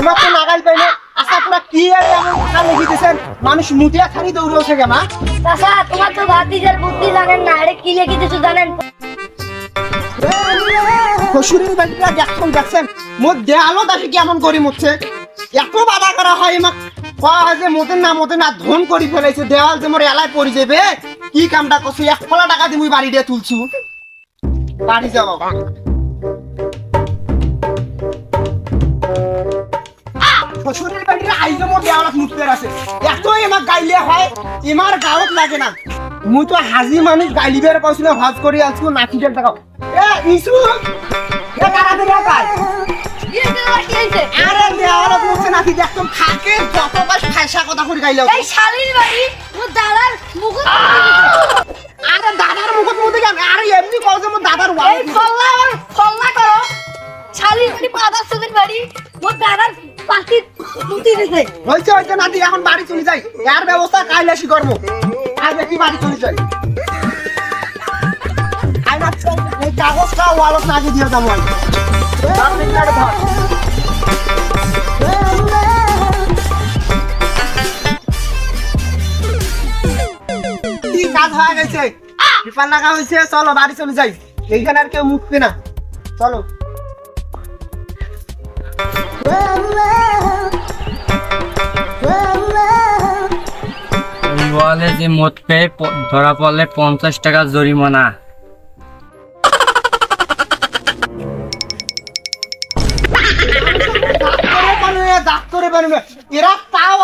তোমার তো নাগাল আচ্ছা তোরা কি আর এমন কথা লিখে দিয়েছেন মানুষ মুটিয়া খালি দৌড়েছে তোমার তো ভাতিজার বুদ্ধি জানেন না আরে কি জানেন? শ্বশুরের বাড়িটা দেখছেন দেখছেন? মোর দেয়ালো দাসি কেমন করি মুচ্ছে এত বাধা করা হয় আমাক কয়া হয় যে মোদের না মোদের না ধন করি ফেলাইছে দেওয়াল যে মোর এলায় পড়ি যাবে কি কামটা করছ? এক ফলা টাকা দিয়ে মুই বাড়ি দিয়ে তুলছু। বাড়ি যাও। শ্বশুরের বাড়িতে আইজো মোর দেওয়ালত মুখতে আছে। এতই আমাক গাইলে হয় ইমার গাঁৱত লাগে না। মুই তো হাজি মানুষ গাইলিবের পাইছিল হজ করি আছো নাকি টাকা এ ইসু এ কারা দিলে পাই। আরে দেওয়ালত মুখছে নাকি দেখতাম থাকে যত বাস ফাইসা কথা করে গাইলে এই শালির বাড়ি মোর দাদার মুখ আরে দাদার মুখত মুখে কেন আরে এমনি কও যে মোর দাদার ওয়াল এই ফল্লা আমার ফল্লা করো শালির বাড়ি পাদার সুদের বাড়ি মোর দাদার পাতি মুতি দিছে হয়েছে হয়েছে নাতি এখন বাড়ি চলে যাই। এর ব্যবস্থা কাইলে আসি করব। আজ কি বাড়ি চলে যাই। আই না এই কাগজটা ওয়ালত নাকি দিয়ে আমি। ধর। কাজ হয়ে গেছে? পেপার লাগা হয়েছে চলো বাড়ি চলে যাই। এইখানে আর কেউ মুখবে না। চলো। বলে যে মদ পেয়ে ধরা পড়লে পঞ্চাশ টাকা জরিমানা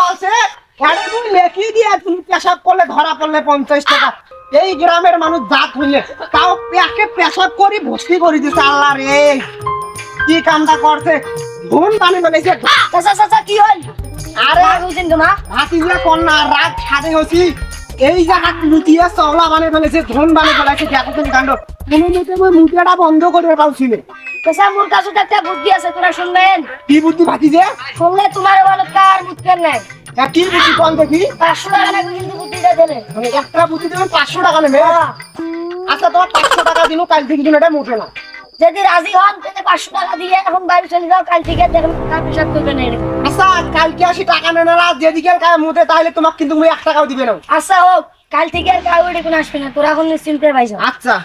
আছে দিয়ে তুমি পঞ্চাশ টাকা এই আল্লাহ রে কি কামটা করছে ধুন পানি বলেছে চাচা চাচা কি হল? আরে হইছেন তোমা হাতি দিয়ে কন্যা রাত ছাদে হচ্ছি এই জায়গা লুটিয়ে চওলা বানিয়ে ফেলেছে ধন বানিয়ে ফেলেছে দেখো তুমি কাণ্ড। কোনো মতে ওই মুখটা বন্ধ করে পারছিল চাচা মোর কাছে একটা বুদ্ধি আছে তোরা শুনবেন? কি বুদ্ধি ভাতি যে শুনলে তোমার বলো কার মুতকেন নাই? কি বুদ্ধি কন দেখি? পাঁচশো টাকা লাগবে কিন্তু বুদ্ধিটা দেবে মানে একটা বুদ্ধি দেবেন পাঁচশো টাকা নেবে। আচ্ছা তোমার পাঁচশো টাকা দিন কাল থেকে দিন এটা মোটে না যদি রাজি হন তাহলে পাঁচশো টাকা দিয়ে এখন বাড়ি চলে যাও কাল থেকে দেখেন টাকা পেশাব করবে না এরকম। আচ্ছা কালকে আসি টাকা নেন না যেদিকে কাজ মুতে তাহলে তোমাকে কিন্তু মুই এক টাকাও দিবে না। আচ্ছা হোক কাল থেকে আর কাউরে কোনো আসবে না তোরা এখন নিশ্চিন্তে পাইছো আচ্ছা।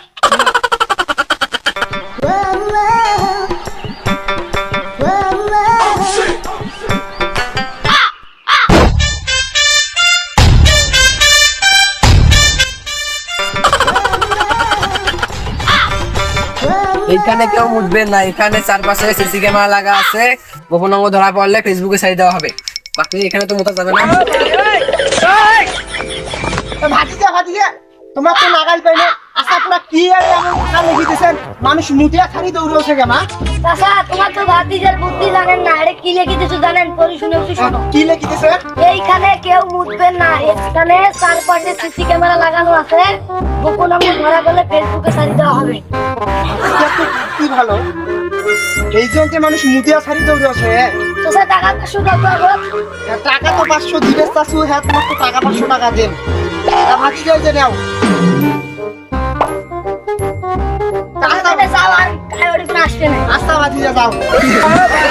এইখানে কেউ মুঠবেন না এখানে চারপাশে সিসি ক্যামেরা লাগা আছে গোপন অঙ্গ ধরা পড়লে ফেসবুকে ছাড়ি দেওয়া হবে বাকি এখানে তো মোটা যাবে না ভাতিজা ভাতিজা তোমার তো নাগাল পাইলে আচ্ছা কি আর এমন কথা লিখে দিয়েছেন মানুষ মুটিয়া খালি দৌড়েছে কেমা চাচা তোমার তো ভাতিজার বুদ্ধি জানেন না। আরে কি লিখে দিছো জানেন? পরি শুনে একটু শোনো। কি লিখে দিয়েছে এইখানে কেউ মুতবেন না। এখানে চারপাশে সিসি ক্যামেরা লাগানো আছে। গোপন অঙ্গ ধরা গেলে ফেসবুকে ছাড়ি দেওয়া হবে। তো কি ভালো? এই জন্য মানুষ মুটিয়া খালি দৌড়েছে চাচা টাকা পাঁচশো কত আগত টাকা তো পাঁচশো দিবে চাষু হ্যাঁ তোমার তো টাকা পাঁচশো টাকা দেন। যে নাও। তাহলে যাও আর কাউরে কোনো আসবে না আচ্ছা ভাতিজা যাও